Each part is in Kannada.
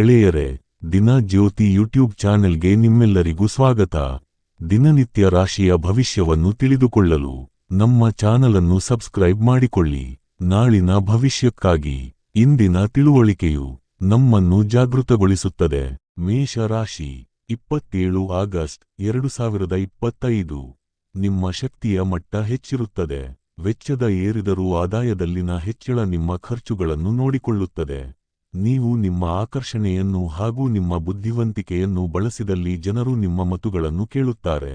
ಎಳೆಯರೆ, ದಿನ ಜ್ಯೋತಿ ಯೂಟ್ಯೂಬ್ ಚಾನೆಲ್ಗೆ ನಿಮ್ಮೆಲ್ಲರಿಗೂ ಸ್ವಾಗತ. ದಿನನಿತ್ಯ ರಾಶಿಯ ಭವಿಷ್ಯವನ್ನು ತಿಳಿದುಕೊಳ್ಳಲು ನಮ್ಮ ಚಾನಲನ್ನು ಸಬ್ಸ್ಕ್ರೈಬ್ ಮಾಡಿಕೊಳ್ಳಿ. ನಾಳಿನ ಭವಿಷ್ಯಕ್ಕಾಗಿ ಇಂದಿನ ತಿಳುವಳಿಕೆಯು ನಮ್ಮನ್ನು ಜಾಗೃತಗೊಳಿಸುತ್ತದೆ. ಮೇಷ ರಾಶಿ, ಇಪ್ಪತ್ತೇಳು ಆಗಸ್ಟ್ ಎರಡು ಸಾವಿರದ ಇಪ್ಪತ್ತೈದು. ನಿಮ್ಮ ಶಕ್ತಿಯ ಮಟ್ಟ ಹೆಚ್ಚಿರುತ್ತದೆ. ವೆಚ್ಚದ ಏರಿದರೂ ಆದಾಯದಲ್ಲಿನ ಹೆಚ್ಚಳ ನಿಮ್ಮ ಖರ್ಚುಗಳನ್ನು ನೋಡಿಕೊಳ್ಳುತ್ತದೆ. ನೀವು ನಿಮ್ಮ ಆಕರ್ಷಣೆಯನ್ನು ಹಾಗೂ ನಿಮ್ಮ ಬುದ್ಧಿವಂತಿಕೆಯನ್ನು ಬಳಸಿದಲ್ಲಿ ಜನರು ನಿಮ್ಮ ಮತುಗಳನ್ನು ಕೇಳುತ್ತಾರೆ.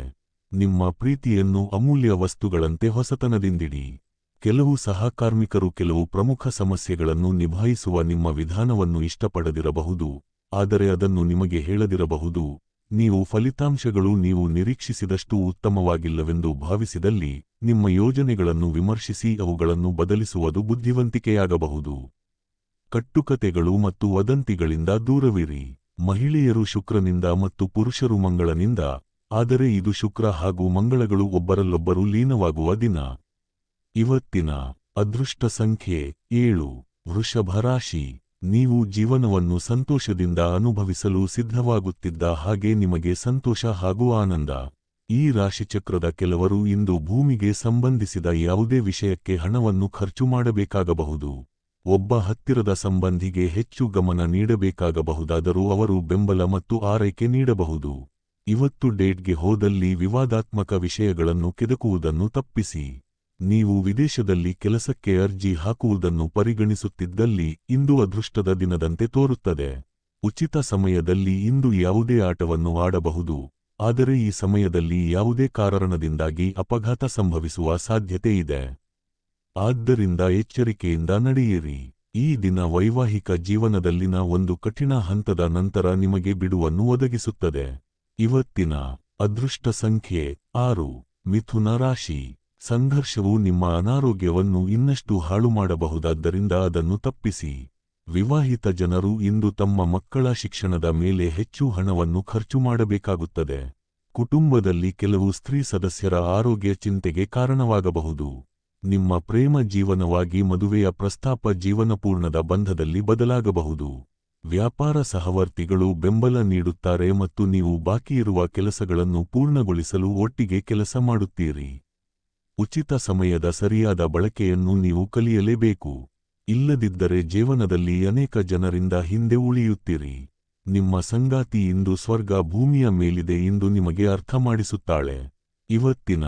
ನಿಮ್ಮ ಪ್ರೀತಿಯನ್ನು ಅಮೂಲ್ಯ ವಸ್ತುಗಳಂತೆ ಹೊಸತನದಿಂದಿಡಿ. ಕೆಲವು ಸಹಕಾರ್ಮಿಕರು ಕೆಲವು ಪ್ರಮುಖ ಸಮಸ್ಯೆಗಳನ್ನು ನಿಭಾಯಿಸುವ ನಿಮ್ಮ ವಿಧಾನವನ್ನು ಇಷ್ಟಪಡದಿರಬಹುದು. ಆದರೆ ಅದನ್ನು ನಿಮಗೆ ಹೇಳದಿರಬಹುದು. ನೀವು ಫಲಿತಾಂಶಗಳು ನೀವು ನಿರೀಕ್ಷಿಸಿದಷ್ಟು ಉತ್ತಮವಾಗಿಲ್ಲವೆಂದು ಭಾವಿಸಿದಲ್ಲಿ ನಿಮ್ಮ ಯೋಜನೆಗಳನ್ನು ವಿಮರ್ಶಿಸಿ ಅವುಗಳನ್ನು ಬದಲಿಸುವುದು ಬುದ್ಧಿವಂತಿಕೆಯಾಗಬಹುದು. ಕಟ್ಟುಕತೆಗಳು ಮತ್ತು ವದಂತಿಗಳಿಂದ ದೂರವಿರಿ. ಮಹಿಳೆಯರು ಶುಕ್ರನಿಂದ ಮತ್ತು ಪುರುಷರು ಮಂಗಳನಿಂದ, ಆದರೆ ಇದು ಶುಕ್ರ ಹಾಗೂ ಮಂಗಳಗಳು ಒಬ್ಬರಲ್ಲೊಬ್ಬರು ಲೀನವಾಗುವ ದಿನ. ಇವತ್ತಿನ ಅದೃಷ್ಟ ಸಂಖ್ಯೆ ಏಳು. ವೃಷಭ ರಾಶಿ. ನೀವು ಜೀವನವನ್ನು ಸಂತೋಷದಿಂದ ಅನುಭವಿಸಲು ಸಿದ್ಧವಾಗುತ್ತಿದ್ದ ಹಾಗೆ ನಿಮಗೆ ಸಂತೋಷ ಹಾಗೂ ಆನಂದ. ಈ ರಾಶಿಚಕ್ರದ ಕೆಲವರು ಇಂದು ಭೂಮಿಗೆ ಸಂಬಂಧಿಸಿದ ಯಾವುದೇ ವಿಷಯಕ್ಕೆ ಹಣವನ್ನು ಖರ್ಚು ಮಾಡಬೇಕಾಗಬಹುದು. ಒಬ್ಬ ಹತ್ತಿರದ ಸಂಬಂಧಿಗೆ ಹೆಚ್ಚು ಗಮನ ನೀಡಬೇಕಾಗಬಹುದಾದರೂ ಅವರು ಬೆಂಬಲ ಮತ್ತು ಆರೈಕೆ ನೀಡಬಹುದು. ಇವತ್ತು ಡೇಟ್ಗೆ ಹೋದಲ್ಲಿ ವಿವಾದಾತ್ಮಕ ವಿಷಯಗಳನ್ನು ಕೆದಕುವುದನ್ನು ತಪ್ಪಿಸಿ. ನೀವು ವಿದೇಶದಲ್ಲಿ ಕೆಲಸಕ್ಕೆ ಅರ್ಜಿ ಹಾಕುವುದನ್ನು ಪರಿಗಣಿಸುತ್ತಿದ್ದಲ್ಲಿ ಇಂದು ಅದೃಷ್ಟದ ದಿನದಂತೆ ತೋರುತ್ತದೆ. ಉಚಿತ ಸಮಯದಲ್ಲಿ ಇಂದು ಯಾವುದೇ ಆಟವನ್ನು ಆಡಬಹುದು. ಆದರೆ ಈ ಸಮಯದಲ್ಲಿ ಯಾವುದೇ ಕಾರಣದಿಂದಾಗಿ ಅಪಘಾತ ಸಂಭವಿಸುವ ಸಾಧ್ಯತೆ ಇದೆ. ಆದ್ದರಿಂದ ಎಚ್ಚರಿಕೆಯಿಂದ ನಡೆಯಿರಿ. ಈ ದಿನ ವೈವಾಹಿಕ ಜೀವನದಲ್ಲಿನ ಒಂದು ಕಠಿಣ ಹಂತದ ನಂತರ ನಿಮಗೆ ಬಿಡುವನ್ನು ಒದಗಿಸುತ್ತದೆ. ಇವತ್ತಿನ ಅದೃಷ್ಟ ಸಂಖ್ಯೆ ಆರು. ಮಿಥುನ ರಾಶಿ. ಸಂಘರ್ಷವು ನಿಮ್ಮ ಅನಾರೋಗ್ಯವನ್ನು ಇನ್ನಷ್ಟು ಹಾಳು ಮಾಡಬಹುದಾದ್ದರಿಂದ ಅದನ್ನು ತಪ್ಪಿಸಿ. ವಿವಾಹಿತ ಜನರು ಇಂದು ತಮ್ಮ ಮಕ್ಕಳ ಶಿಕ್ಷಣದ ಮೇಲೆ ಹೆಚ್ಚು ಹಣವನ್ನು ಖರ್ಚು ಮಾಡಬೇಕಾಗುತ್ತದೆ. ಕುಟುಂಬದಲ್ಲಿ ಕೆಲವು ಸ್ತ್ರೀ ಸದಸ್ಯರ ಆರೋಗ್ಯ ಚಿಂತೆಗೆ ಕಾರಣವಾಗಬಹುದು. ನಿಮ್ಮ ಪ್ರೇಮ ಜೀವನವಾಗಿ ಮದುವೆಯ ಪ್ರಸ್ತಾಪ ಜೀವನಪೂರ್ಣದ ಬಂಧದಲ್ಲಿ ಬದಲಾಗಬಹುದು. ವ್ಯಾಪಾರ ಸಹವರ್ತಿಗಳು ಬೆಂಬಲ ನೀಡುತ್ತಾರೆ ಮತ್ತು ನೀವು ಬಾಕಿಯಿರುವ ಕೆಲಸಗಳನ್ನು ಪೂರ್ಣಗೊಳಿಸಲು ಒಟ್ಟಿಗೆ ಕೆಲಸ ಮಾಡುತ್ತೀರಿ. ಉಚಿತ ಸಮಯದ ಸರಿಯಾದ ಬಳಕೆಯನ್ನು ನೀವು ಕಲಿಯಲೇಬೇಕು. ಇಲ್ಲದಿದ್ದರೆ ಜೀವನದಲ್ಲಿ ಅನೇಕ ಜನರಿಂದ ಹಿಂದೆ ಉಳಿಯುತ್ತೀರಿ. ನಿಮ್ಮ ಸಂಗಾತಿ ಇಂದು ಸ್ವರ್ಗ ಭೂಮಿಯ ಮೇಲಿದೆ ಎಂದು ನಿಮಗೆ ಅರ್ಥ ಮಾಡಿಸುತ್ತಾಳೆ ಇವತ್ತಿನ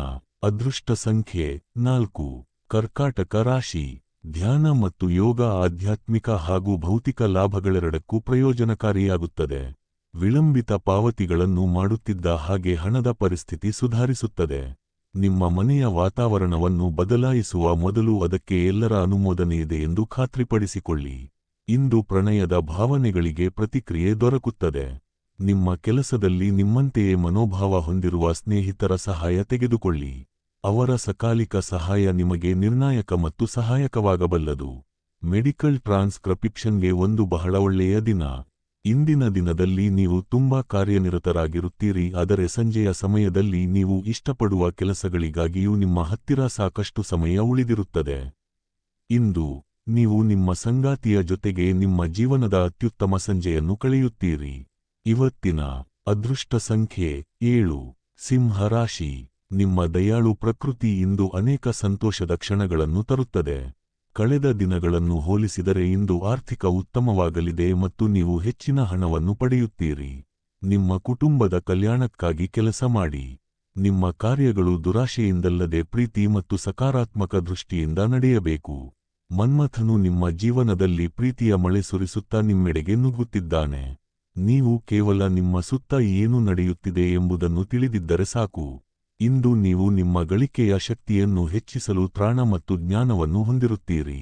ಅದೃಷ್ಟ ಸಂಖ್ಯೆ ನಾಲ್ಕು. ಕರ್ಕಾಟಕ ರಾಶಿ. ಧ್ಯಾನ ಮತ್ತು ಯೋಗ ಆಧ್ಯಾತ್ಮಿಕ ಹಾಗೂ ಭೌತಿಕ ಲಾಭಗಳೆರಡಕ್ಕೂ ಪ್ರಯೋಜನಕಾರಿಯಾಗುತ್ತದೆ. ವಿಳಂಬಿತ ಪಾವತಿಗಳನ್ನು ಮಾಡುತ್ತಿದ್ದ ಹಾಗೆ ಹಣದ ಪರಿಸ್ಥಿತಿ ಸುಧಾರಿಸುತ್ತದೆ. ನಿಮ್ಮ ಮನೆಯ ವಾತಾವರಣವನ್ನು ಬದಲಾಯಿಸುವ ಮೊದಲು ಅದಕ್ಕೆ ಎಲ್ಲರ ಅನುಮೋದನೆಯಿದೆ ಎಂದು ಖಾತ್ರಿಪಡಿಸಿಕೊಳ್ಳಿ. ಇಂದು ಪ್ರಣಯದ ಭಾವನೆಗಳಿಗೆ ಪ್ರತಿಕ್ರಿಯೆ ದೊರಕುತ್ತದೆ. ನಿಮ್ಮ ಕೆಲಸದಲ್ಲಿ ನಿಮ್ಮಂತೆಯೇ ಮನೋಭಾವ ಹೊಂದಿರುವ ಸ್ನೇಹಿತರ ಸಹಾಯ ತೆಗೆದುಕೊಳ್ಳಿ. ಅವರ ಸಕಾಲಿಕ ಸಹಾಯ ನಿಮಗೆ ನಿರ್ಣಾಯಕ ಮತ್ತು ಸಹಾಯಕವಾಗಬಲ್ಲದು. ಮೆಡಿಕಲ್ ಟ್ರಾನ್ಸ್ಕ್ರಪಿಕ್ಷನ್ಗೆ ಒಂದು ಬಹಳ ಒಳ್ಳೆಯ ದಿನ. ಇಂದಿನ ದಿನದಲ್ಲಿ ನೀವು ತುಂಬಾ ಕಾರ್ಯನಿರತರಾಗಿರುತ್ತೀರಿ, ಆದರೆ ಸಂಜೆಯ ಸಮಯದಲ್ಲಿ ನೀವು ಇಷ್ಟಪಡುವ ಕೆಲಸಗಳಿಗಾಗಿಯೂ ನಿಮ್ಮ ಹತ್ತಿರ ಸಾಕಷ್ಟು ಸಮಯ ಉಳಿದಿರುತ್ತದೆ. ಇಂದು, ನೀವು ನಿಮ್ಮ ಸಂಗಾತಿಯ ಜೊತೆಗೆ ನಿಮ್ಮ ಜೀವನದ ಅತ್ಯುತ್ತಮ ಸಂಜೆಯನ್ನು ಕಳೆಯುತ್ತೀರಿ. ಇವತ್ತಿನ ಅದೃಷ್ಟ ಸಂಖ್ಯೆ ಏಳು. ಸಿಂಹ ರಾಶಿ. ನಿಮ್ಮ ದಯಾಳು ಪ್ರಕೃತಿ ಇಂದು ಅನೇಕ ಸಂತೋಷದ ಕ್ಷಣಗಳನ್ನು ತರುತ್ತದೆ. ಕಳೆದ ದಿನಗಳನ್ನು ಹೋಲಿಸಿದರೆ ಇಂದು ಆರ್ಥಿಕ ಉತ್ತಮವಾಗಲಿದೆ ಮತ್ತು ನೀವು ಹೆಚ್ಚಿನ ಹಣವನ್ನು ಪಡೆಯುತ್ತೀರಿ. ನಿಮ್ಮ ಕುಟುಂಬದ ಕಲ್ಯಾಣಕ್ಕಾಗಿ ಕೆಲಸ ಮಾಡಿ. ನಿಮ್ಮ ಕಾರ್ಯಗಳು ದುರಾಶೆಯಿಂದಲ್ಲದೆ ಪ್ರೀತಿ ಮತ್ತು ಸಕಾರಾತ್ಮಕ ದೃಷ್ಟಿಯಿಂದ ನಡೆಯಬೇಕು. ಮನ್ಮಥನು ನಿಮ್ಮ ಜೀವನದಲ್ಲಿ ಪ್ರೀತಿಯ ಮಳೆ ಸುರಿಸುತ್ತಾ ನಿಮ್ಮೆಡೆಗೆ ನುಗ್ಗುತ್ತಿದ್ದಾನೆ. ನೀವು ಕೇವಲ ನಿಮ್ಮ ಸುತ್ತ ಏನು ನಡೆಯುತ್ತಿದೆ ಎಂಬುದನ್ನು ತಿಳಿದಿದ್ದರೆ ಸಾಕು. ಇಂದು ನೀವು ನಿಮ್ಮ ಗಳಿಕೆಯ ಶಕ್ತಿಯನ್ನು ಹೆಚ್ಚಿಸಲು ತ್ರಾಣ ಮತ್ತು ಜ್ಞಾನವನ್ನು ಹೊಂದಿರುತ್ತೀರಿ.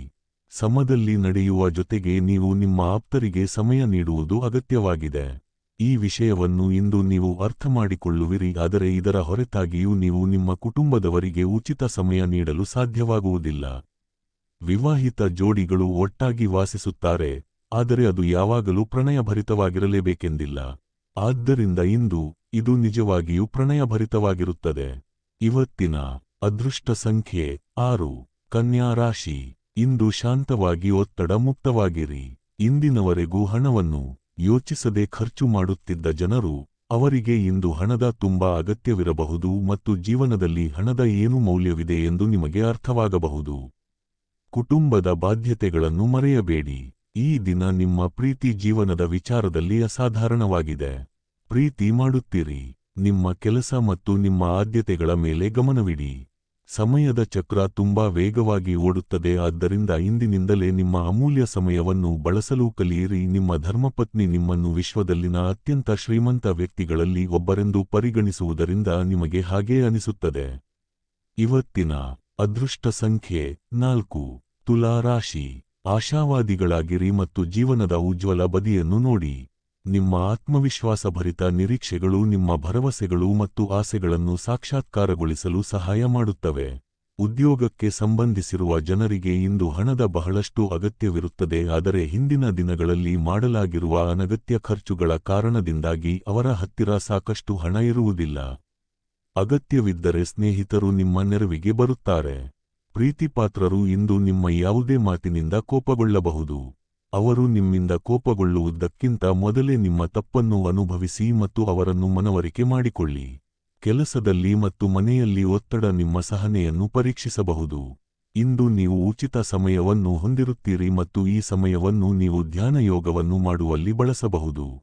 ಸಮದಲ್ಲಿ ನಡೆಯುವ ಜೊತೆಗೆ ನೀವು ನಿಮ್ಮ ಆಪ್ತರಿಗೆ ಸಮಯ ನೀಡುವುದು ಅಗತ್ಯವಾಗಿದೆ. ಈ ವಿಷಯವನ್ನು ಇಂದು ನೀವು ಅರ್ಥಮಾಡಿಕೊಳ್ಳುವಿರಿ, ಆದರೆ ಇದರ ಹೊರತಾಗಿಯೂ ನೀವು ನಿಮ್ಮ ಕುಟುಂಬದವರಿಗೆ ಉಚಿತ ಸಮಯ ನೀಡಲು ಸಾಧ್ಯವಾಗುವುದಿಲ್ಲ. ವಿವಾಹಿತ ಜೋಡಿಗಳು ಒಟ್ಟಾಗಿ ವಾಸಿಸುತ್ತಾರೆ, ಆದರೆ ಅದು ಯಾವಾಗಲೂ ಪ್ರಣಯಭರಿತವಾಗಿರಲೇಬೇಕೆಂದಿಲ್ಲ. ಆದ್ದರಿಂದ ಇಂದು ಇದು ನಿಜವಾಗಿಯೂ ಪ್ರಣಯಭರಿತವಾಗಿರುತ್ತದೆ. ಇವತ್ತಿನ ಅದೃಷ್ಟ ಸಂಖ್ಯೆ ಆರು. ಕನ್ಯಾ ರಾಶಿ. ಇಂದು ಶಾಂತವಾಗಿ ಒತ್ತಡ ಮುಕ್ತವಾಗಿರಿ. ಇಂದಿನವರೆಗೂ ಹಣವನ್ನು ಯೋಚಿಸದೆ ಖರ್ಚು ಮಾಡುತ್ತಿದ್ದ ಜನರು ಅವರಿಗೆ ಇಂದು ಹಣದ ತುಂಬಾ ಅಗತ್ಯವಿರಬಹುದು ಮತ್ತು ಜೀವನದಲ್ಲಿ ಹಣದ ಏನು ಮೌಲ್ಯವಿದೆ ಎಂದು ನಿಮಗೆ ಅರ್ಥವಾಗಬಹುದು. ಕುಟುಂಬದ ಬಾಧ್ಯತೆಗಳನ್ನು ಮರೆಯಬೇಡಿ. ಈ ದಿನ ನಿಮ್ಮ ಪ್ರೀತಿ ಜೀವನದ ವಿಚಾರದಲ್ಲಿ ಅಸಾಧಾರಣವಾಗಿದೆ. ಪ್ರೀತಿ ಮಾಡುತ್ತೀರಿ. ನಿಮ್ಮ ಕೆಲಸ ಮತ್ತು ನಿಮ್ಮ ಆದ್ಯತೆಗಳ ಮೇಲೆ ಗಮನವಿಡಿ. ಸಮಯದ ಚಕ್ರ ತುಂಬಾ ವೇಗವಾಗಿ ಓಡುತ್ತದೆ, ಆದ್ದರಿಂದ ಇಂದಿನಿಂದಲೇ ನಿಮ್ಮ ಅಮೂಲ್ಯ ಸಮಯವನ್ನು ಬಳಸಲು ಕಲಿಯಿರಿ. ನಿಮ್ಮ ಧರ್ಮಪತ್ನಿ ನಿಮ್ಮನ್ನು ವಿಶ್ವದಲ್ಲಿನ ಅತ್ಯಂತ ಶ್ರೀಮಂತ ವ್ಯಕ್ತಿಗಳಲ್ಲಿ ಒಬ್ಬರೆಂದು ಪರಿಗಣಿಸುವುದರಿಂದ ನಿಮಗೆ ಹಾಗೇ ಅನಿಸುತ್ತದೆ. ಇವತ್ತಿನ ಅದೃಷ್ಟ ಸಂಖ್ಯೆ ನಾಲ್ಕು. ತುಲಾ ರಾಶಿ ಆಶಾವಾದಿಗಳಾಗಿರಿ ಮತ್ತು ಜೀವನದ ಉಜ್ವಲ ಬದಿಯನ್ನು ನೋಡಿ. ನಿಮ್ಮ ಆತ್ಮವಿಶ್ವಾಸಭರಿತ ನಿರೀಕ್ಷೆಗಳು ನಿಮ್ಮ ಭರವಸೆಗಳು ಮತ್ತು ಆಸೆಗಳನ್ನು ಸಾಕ್ಷಾತ್ಕಾರಗೊಳಿಸಲು ಸಹಾಯ ಮಾಡುತ್ತವೆ. ಉದ್ಯೋಗಕ್ಕೆ ಸಂಬಂಧಿಸಿರುವ ಜನರಿಗೆ ಇಂದು ಹಣದ ಬಹಳಷ್ಟು ಅಗತ್ಯವಿರುತ್ತದೆ, ಆದರೆ ಹಿಂದಿನ ದಿನಗಳಲ್ಲಿ ಮಾಡಲಾಗಿರುವ ಅನಗತ್ಯ ಖರ್ಚುಗಳ ಕಾರಣದಿಂದಾಗಿ ಅವರ ಹತ್ತಿರ ಸಾಕಷ್ಟು ಹಣ ಇರುವುದಿಲ್ಲ. ಅಗತ್ಯವಿದ್ದರೆ ಸ್ನೇಹಿತರು ನಿಮ್ಮ ನೆರವಿಗೆ ಬರುತ್ತಾರೆ. ಪ್ರೀತಿಪಾತ್ರರು ಇಂದು ನಿಮ್ಮ ಯಾವುದೇ ಮಾತಿನಿಂದ ಕೋಪಗೊಳ್ಳಬಹುದು. ಅವರು ನಿಮ್ಮಿಂದ ಕೋಪಗೊಳ್ಳುವುದಕ್ಕಿಂತ ಮೊದಲೇ ನಿಮ್ಮ ತಪ್ಪನ್ನು ಅನುಭವಿಸಿ ಮತ್ತು ಅವರನ್ನು ಮನವರಿಕೆ ಮಾಡಿಕೊಳ್ಳಿ. ಕೆಲಸದಲ್ಲಿ ಮತ್ತು ಮನೆಯಲ್ಲಿ ಒತ್ತಡ ನಿಮ್ಮ ಸಹನೆಯನ್ನು ಪರೀಕ್ಷಿಸಬಹುದು. ಇಂದು ನೀವು ಉಚಿತ ಸಮಯವನ್ನು ಹೊಂದಿರುತ್ತೀರಿ ಮತ್ತು ಈ ಸಮಯವನ್ನು ನೀವು ಧ್ಯಾನಯೋಗವನ್ನು ಮಾಡುವಲ್ಲಿ ಬಳಸಬಹುದು.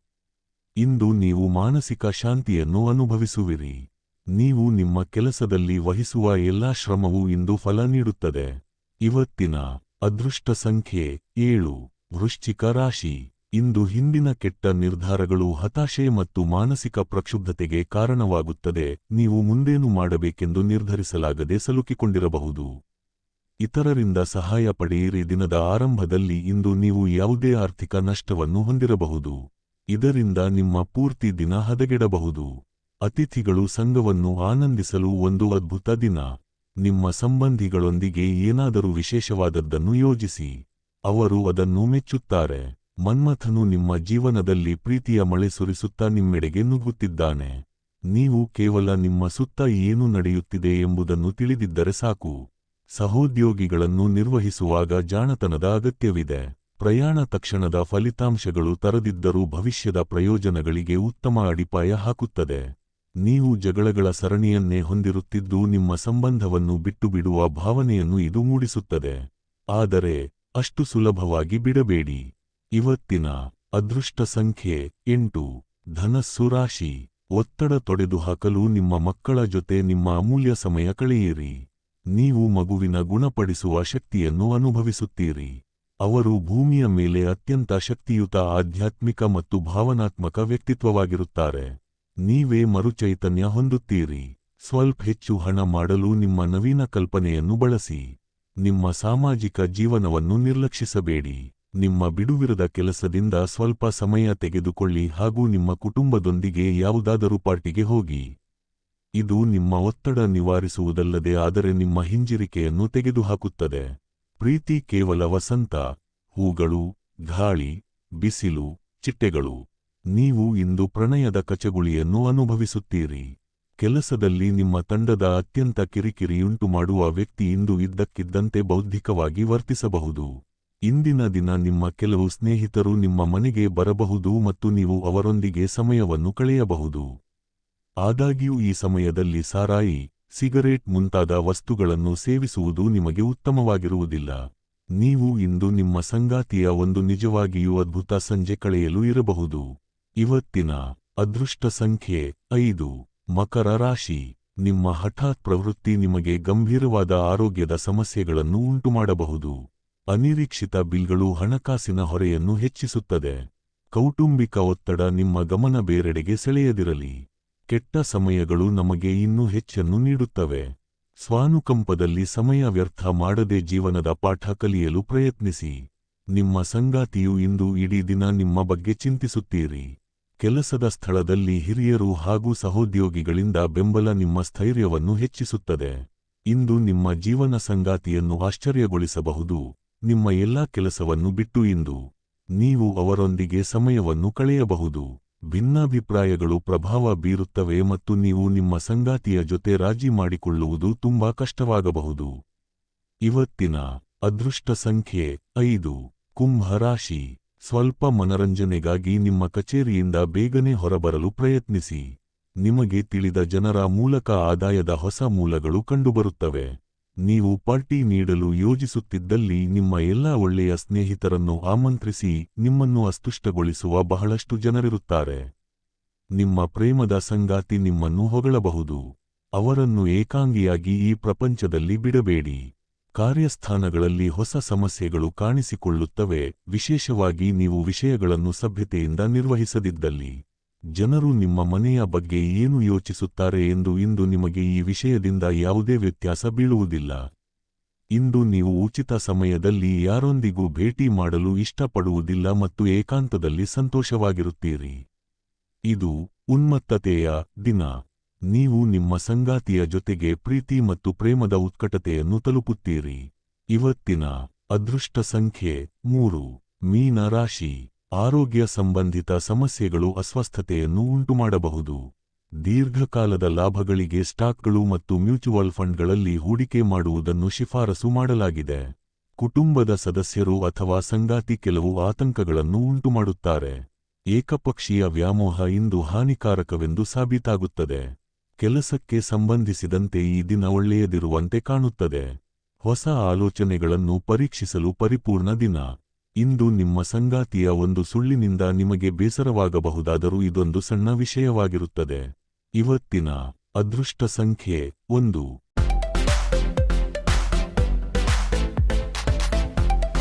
ಇಂದು ನೀವು ಮಾನಸಿಕ ಶಾಂತಿಯನ್ನು ಅನುಭವಿಸುವಿರಿ. ನೀವು ನಿಮ್ಮ ಕೆಲಸದಲ್ಲಿ ವಹಿಸುವ ಎಲ್ಲಾ ಶ್ರಮವು ಇಂದು ಫಲ ನೀಡುತ್ತದೆ. ಇವತ್ತಿನ ಅದೃಷ್ಟ ಸಂಖ್ಯೆ ಏಳು. ವೃಶ್ಚಿಕ ರಾಶಿ. ಇಂದು ಹಿಂದಿನ ಕೆಟ್ಟ ನಿರ್ಧಾರಗಳು ಹತಾಶೆ ಮತ್ತು ಮಾನಸಿಕ ಪ್ರಕ್ಷುಬ್ಧತೆಗೆ ಕಾರಣವಾಗುತ್ತದೆ. ನೀವು ಮುಂದೇನು ಮಾಡಬೇಕೆಂದು ನಿರ್ಧರಿಸಲಾಗದೆ ಸಲುಕಿಕೊಂಡಿರಬಹುದು. ಇತರರಿಂದ ಸಹಾಯ ಪಡೆಯಿರಿ. ದಿನದ ಆರಂಭದಲ್ಲಿ ಇಂದು ನೀವು ಯಾವುದೇ ಆರ್ಥಿಕ ನಷ್ಟವನ್ನು ಹೊಂದಿರಬಹುದು. ಇದರಿಂದ ನಿಮ್ಮ ಪೂರ್ತಿ ದಿನ ಹದಗೆಡಬಹುದು. ಅತಿಥಿಗಳು ಸಂಘವನ್ನು ಆನಂದಿಸಲು ಒಂದು ಅದ್ಭುತ ದಿನ. ನಿಮ್ಮ ಸಂಬಂಧಿಗಳೊಂದಿಗೆ ಏನಾದರೂ ವಿಶೇಷವಾದದ್ದನ್ನು ಯೋಜಿಸಿ. ಅವರು ಅದನ್ನು ಮೆಚ್ಚುತ್ತಾರೆ. ಮನ್ಮಥನು ನಿಮ್ಮ ಜೀವನದಲ್ಲಿ ಪ್ರೀತಿಯ ಮಳೆ ಸುರಿಸುತ್ತಾ ನಿಮ್ಮೆಡೆಗೆ ನುಗ್ಗುತ್ತಿದ್ದಾನೆ. ನೀವು ಕೇವಲ ನಿಮ್ಮ ಸುತ್ತ ಏನು ನಡೆಯುತ್ತಿದೆ ಎಂಬುದನ್ನು ತಿಳಿದಿದ್ದರೆ ಸಾಕು. ಸಹೋದ್ಯೋಗಿಗಳನ್ನು ನಿರ್ವಹಿಸುವಾಗ ಜಾಣತನದ ಅಗತ್ಯವಿದೆ. ಪ್ರಯಾಣ ತಕ್ಷಣದ ಫಲಿತಾಂಶಗಳು ತರದಿದ್ದರೂ ಭವಿಷ್ಯದ ಪ್ರಯೋಜನಗಳಿಗೆ ಉತ್ತಮ ಅಡಿಪಾಯ ಹಾಕುತ್ತದೆ. ನೀವು ಜಗಳಗಳ ಸರಣಿಯನ್ನೇ ಹೊಂದಿರುತ್ತಿದ್ದು ನಿಮ್ಮ ಸಂಬಂಧವನ್ನು ಬಿಟ್ಟುಬಿಡುವ ಭಾವನೆಯನ್ನು ಇದು ಮೂಡಿಸುತ್ತದೆ. ಆದರೆ ಅಷ್ಟು ಸುಲಭವಾಗಿ ಬಿಡಬೇಡಿ. ಇವತ್ತಿನ ಅದೃಷ್ಟ ಸಂಖ್ಯೆ ಎಂಟು. ಧನಸ್ಸು ರಾಶಿ. ಒತ್ತಡ ತೊಡೆದುಹಾಕಲು ನಿಮ್ಮ ಮಕ್ಕಳ ಜೊತೆ ನಿಮ್ಮ ಅಮೂಲ್ಯ ಸಮಯ ಕಳೆಯಿರಿ. ನೀವು ಮಗುವಿನ ಗುಣಪಡಿಸುವ ಶಕ್ತಿಯನ್ನು ಅನುಭವಿಸುತ್ತೀರಿ. ಅವರು ಭೂಮಿಯ ಮೇಲೆ ಅತ್ಯಂತ ಶಕ್ತಿಯುತ ಆಧ್ಯಾತ್ಮಿಕ ಮತ್ತು ಭಾವನಾತ್ಮಕ ವ್ಯಕ್ತಿತ್ವವಾಗಿರುತ್ತಾರೆ. ನೀವೇ ಮರುಚೈತನ್ಯ ಹೊಂದುತ್ತೀರಿ. ಸ್ವಲ್ಪ ಹೆಚ್ಚು ಹಣ ಮಾಡಲು ನಿಮ್ಮ ನವೀನ ಕಲ್ಪನೆಯನ್ನು ಬಳಸಿ. ನಿಮ್ಮ ಸಾಮಾಜಿಕ ಜೀವನವನ್ನು ನಿರ್ಲಕ್ಷಿಸಬೇಡಿ. ನಿಮ್ಮ ಬಿಡುವಿರದ ಕೆಲಸದಿಂದ ಸ್ವಲ್ಪ ಸಮಯ ತೆಗೆದುಕೊಳ್ಳಿ ಹಾಗೂ ನಿಮ್ಮ ಕುಟುಂಬದೊಂದಿಗೆ ಯಾವುದಾದರೂ ಪಾರ್ಟಿಗೆ ಹೋಗಿ. ಇದು ನಿಮ್ಮ ಒತ್ತಡ ನಿವಾರಿಸುವುದಲ್ಲದೆ ಆದರೆ ನಿಮ್ಮ ಹಿಂಜರಿಕೆಯನ್ನು ತೆಗೆದುಹಾಕುತ್ತದೆ. ಪ್ರೀತಿ ಕೇವಲ ವಸಂತ, ಹೂಗಳು, ಗಾಳಿ, ಬಿಸಿಲು, ಚಿಟ್ಟೆಗಳು. ನೀವು ಇಂದು ಪ್ರಣಯದ ಕಚಗುಳಿಯನ್ನು ಅನುಭವಿಸುತ್ತೀರಿ. ಕೆಲಸದಲ್ಲಿ ನಿಮ್ಮ ತಂಡದ ಅತ್ಯಂತ ಕಿರಿಕಿರಿಯುಂಟು ಮಾಡುವ ವ್ಯಕ್ತಿ ಇಂದು ಇದ್ದಕ್ಕಿದ್ದಂತೆ ಬೌದ್ಧಿಕವಾಗಿ ವರ್ತಿಸಬಹುದು. ಇಂದಿನ ದಿನ ನಿಮ್ಮ ಕೆಲವು ಸ್ನೇಹಿತರು ನಿಮ್ಮ ಮನೆಗೆ ಬರಬಹುದು ಮತ್ತು ನೀವು ಅವರೊಂದಿಗೆ ಸಮಯವನ್ನು ಕಳೆಯಬಹುದು. ಆದಾಗ್ಯೂ ಈ ಸಮಯದಲ್ಲಿ ಸಾರಾಯಿ, ಸಿಗರೇಟ್ ಮುಂತಾದ ವಸ್ತುಗಳನ್ನು ಸೇವಿಸುವುದು ನಿಮಗೆ ಉತ್ತಮವಾಗಿರುವುದಿಲ್ಲ. ನೀವು ಇಂದು ನಿಮ್ಮ ಸಂಗಾತಿಯ ಒಂದು ನಿಜವಾಗಿಯೂ ಅದ್ಭುತ ಸಂಜೆ ಕಳೆಯಲು ಇರಬಹುದು. ಇವತ್ತಿನ ಅದೃಷ್ಟ ಸಂಖ್ಯೆ ಐದು. ಮಕರ ರಾಶಿ, ನಿಮ್ಮ ಹಠಾತ್ ಪ್ರವೃತ್ತಿ ನಿಮಗೆ ಗಂಭೀರವಾದ ಆರೋಗ್ಯದ ಸಮಸ್ಯೆಗಳನ್ನು ಉಂಟುಮಾಡಬಹುದು. ಅನಿರೀಕ್ಷಿತ ಬಿಲ್ಗಳು ಹಣಕಾಸಿನ ಹೊರೆಯನ್ನು ಹೆಚ್ಚಿಸುತ್ತದೆ. ಕೌಟುಂಬಿಕ ಒತ್ತಡ ನಿಮ್ಮ ಗಮನ ಬೇರೆಡೆಗೆ ಸೆಳೆಯದಿರಲಿ. ಕೆಟ್ಟ ಸಮಯಗಳು ನಮಗೆ ಇನ್ನೂ ಹೆಚ್ಚನ್ನು ನೀಡುತ್ತವೆ. ಸ್ವಾನುಕಂಪದಲ್ಲಿ ಸಮಯ ವ್ಯರ್ಥ ಮಾಡದೆ ಜೀವನದ ಪಾಠ ಕಲಿಯಲು ಪ್ರಯತ್ನಿಸಿ. ನಿಮ್ಮ ಸಂಗಾತಿಯು ಇಂದು ಇಡೀ ದಿನ ನಿಮ್ಮ ಬಗ್ಗೆ ಚಿಂತಿಸುತ್ತೀರಿ. ಕೆಲಸದ ಸ್ಥಳದಲ್ಲಿ ಹಿರಿಯರು ಹಾಗೂ ಸಹೋದ್ಯೋಗಿಗಳಿಂದ ಬೆಂಬಲ ನಿಮ್ಮ ಸ್ಥೈರ್ಯವನ್ನು ಹೆಚ್ಚಿಸುತ್ತದೆ. ಇಂದು ನಿಮ್ಮ ಜೀವನ ಸಂಗಾತಿಯನ್ನು ಆಶ್ಚರ್ಯಗೊಳಿಸಬಹುದು. ನಿಮ್ಮ ಎಲ್ಲಾ ಕೆಲಸವನ್ನು ಬಿಟ್ಟು ಇಂದು ನೀವು ಅವರೊಂದಿಗೆ ಸಮಯವನ್ನು ಕಳೆಯಬಹುದು. ಭಿನ್ನಾಭಿಪ್ರಾಯಗಳು ಪ್ರಭಾವ ಬೀರುತ್ತವೆ ಮತ್ತು ನೀವು ನಿಮ್ಮ ಸಂಗಾತಿಯ ಜೊತೆ ರಾಜಿ ಮಾಡಿಕೊಳ್ಳುವುದು ತುಂಬಾ ಕಷ್ಟವಾಗಬಹುದು. ಇವತ್ತಿನ ಅದೃಷ್ಟ ಸಂಖ್ಯೆ ಐದು. ಕುಂಭ ರಾಶಿ. ಸ್ವಲ್ಪ ಮನರಂಜನೆಗಾಗಿ ನಿಮ್ಮ ಕಚೇರಿಯಿಂದ ಬೇಗನೆ ಹೊರಬರಲು ಪ್ರಯತ್ನಿಸಿ. ನಿಮಗೆ ತಿಳಿದ ಜನರ ಮೂಲಕ ಆದಾಯದ ಹೊಸ ಮೂಲಗಳು ಕಂಡುಬರುತ್ತವೆ. ನೀವು ಪಾರ್ಟಿ ನೀಡಲು ಯೋಜಿಸುತ್ತಿದ್ದಲ್ಲಿ ನಿಮ್ಮ ಎಲ್ಲ ಒಳ್ಳೆಯ ಸ್ನೇಹಿತರನ್ನು ಆಮಂತ್ರಿಸಿ ನಿಮ್ಮನ್ನು ಅಸ್ತುಷ್ಟಗೊಳಿಸುವ ಬಹಳಷ್ಟು ಜನರಿರುತ್ತಾರೆ. ನಿಮ್ಮ ಪ್ರೇಮದ ಸಂಗಾತಿ ನಿಮ್ಮನ್ನು ಹೊಗಳಬಹುದು. ಅವರನ್ನು ಏಕಾಂಗಿಯಾಗಿ ಈ ಪ್ರಪಂಚದಲ್ಲಿ ಬಿಡಬೇಡಿ. ಕಾರ್ಯಸ್ಥಾನಗಳಲ್ಲಿ ಹೊಸ ಸಮಸ್ಯೆಗಳು ಕಾಣಿಸಿಕೊಳ್ಳುತ್ತವೆ. ವಿಶೇಷವಾಗಿ ನೀವು ವಿಷಯಗಳನ್ನು ಸಭ್ಯತೆಯಿಂದ ನಿರ್ವಹಿಸದಿದ್ದಲ್ಲಿ. ಜನರು ನಿಮ್ಮ ಮನೆಯ ಬಗ್ಗೆ ಏನು ಯೋಚಿಸುತ್ತಾರೆ ಎಂದು ಇಂದು ನಿಮಗೆ ಈ ವಿಷಯದಿಂದ ಯಾವುದೇ ವ್ಯತ್ಯಾಸ ಬೀಳುವುದಿಲ್ಲ. ಇಂದು ನೀವು ಉಚಿತ ಸಮಯದಲ್ಲಿ ಯಾರೊಂದಿಗೂ ಭೇಟಿ ಮಾಡಲು ಇಷ್ಟಪಡುವುದಿಲ್ಲ ಮತ್ತು ಏಕಾಂತದಲ್ಲಿ ಸಂತೋಷವಾಗಿರುತ್ತೀರಿ. ಇದು ಉನ್ಮತ್ತತೆಯ ದಿನ. ನೀವು ನಿಮ್ಮ ಸಂಗಾತಿಯ ಜೊತೆಗೆ ಪ್ರೀತಿ ಮತ್ತು ಪ್ರೇಮದ ಉತ್ಕಟತೆಯನ್ನು ತಲುಪುತ್ತೀರಿ. ಇವತ್ತಿನ ಅದೃಷ್ಟ ಸಂಖ್ಯೆ ಮೂರು. ಮೀನ ರಾಶಿ. ಆರೋಗ್ಯ ಸಂಬಂಧಿತ ಸಮಸ್ಯೆಗಳು ಅಸ್ವಸ್ಥತೆಯನ್ನು ಉಂಟುಮಾಡಬಹುದು. ದೀರ್ಘಕಾಲದ ಲಾಭಗಳಿಗೆ ಸ್ಟಾಕ್ಗಳು ಮತ್ತು ಮ್ಯೂಚುವಲ್ ಫಂಡ್ಗಳಲ್ಲಿ ಹೂಡಿಕೆ ಮಾಡುವುದನ್ನು ಶಿಫಾರಸು ಮಾಡಲಾಗಿದೆ. ಕುಟುಂಬದ ಸದಸ್ಯರು ಅಥವಾ ಸಂಗಾತಿ ಕೆಲವು ಆತಂಕಗಳನ್ನು ಉಂಟುಮಾಡುತ್ತಾರೆ. ಏಕಪಕ್ಷೀಯ ವ್ಯಾಮೋಹ ಇಂದು ಹಾನಿಕಾರಕವೆಂದು ಸಾಬೀತಾಗುತ್ತದೆ. ಕೆಲಸಕ್ಕೆ ಸಂಬಂಧಿಸಿದಂತೆ ಈ ದಿನ ಒಳ್ಳೆಯದಿರುವಂತೆ ಕಾಣುತ್ತದೆ. ಹೊಸ ಆಲೋಚನೆಗಳನ್ನು ಪರೀಕ್ಷಿಸಲು ಪರಿಪೂರ್ಣ ದಿನ. ಇಂದು ನಿಮ್ಮ ಸಂಗಾತಿಯ ಒಂದು ಸುಳ್ಳಿನಿಂದ ನಿಮಗೆ ಬೇಸರವಾಗಬಹುದಾದರೂ ಇದೊಂದು ಸಣ್ಣ ವಿಷಯವಾಗಿರುತ್ತದೆ. ಇವತ್ತಿನ ಅದೃಷ್ಟ ಸಂಖ್ಯೆ ಒಂದು.